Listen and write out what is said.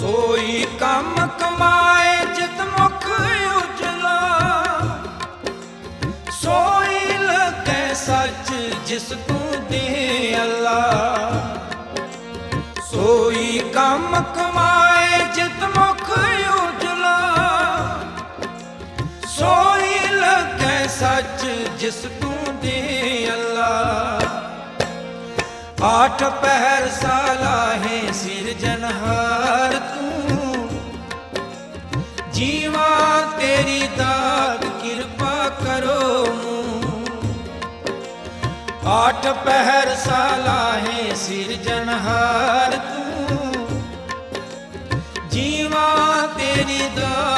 ਸੋਈ ਕੰਮ ਕਮਾਏ, ਜਿਤ ਮੁਖ ਉਜਲਾ। ਸੋਈ ਲੱਗੇ ਸੱਚ ਜਿਸ ਤੂੰ ਦੇ ਅੱਲਾ। ਸੋਈ ਕੰਮ ਕਮਾਏ, ਜਿਤ ਮੁਖ ਉਜਲਾ। ਸੋਈ ਲੱਗੇ ਸੱਚ ਜਿਸ ਤੂੰ ਦੇ ਅੱਲਾ। ਆਠ ਪਹਿਰ ਸਾਲਾਹੇ ਸਿਰਜਨਹਾਰ ਜੀਵਾ ਤੇਰੀ ਦਾਤ ਕਿਰਪਾ ਕਰੋ ਮੂੰ ਆਠ ਪਹਿਰ ਸਾਲਾਹੇ ਸਿਰਜਨਹਾਰ ਤੂੰ। ਜੀਵਾ ਤੇਰੀ ਦਾਤ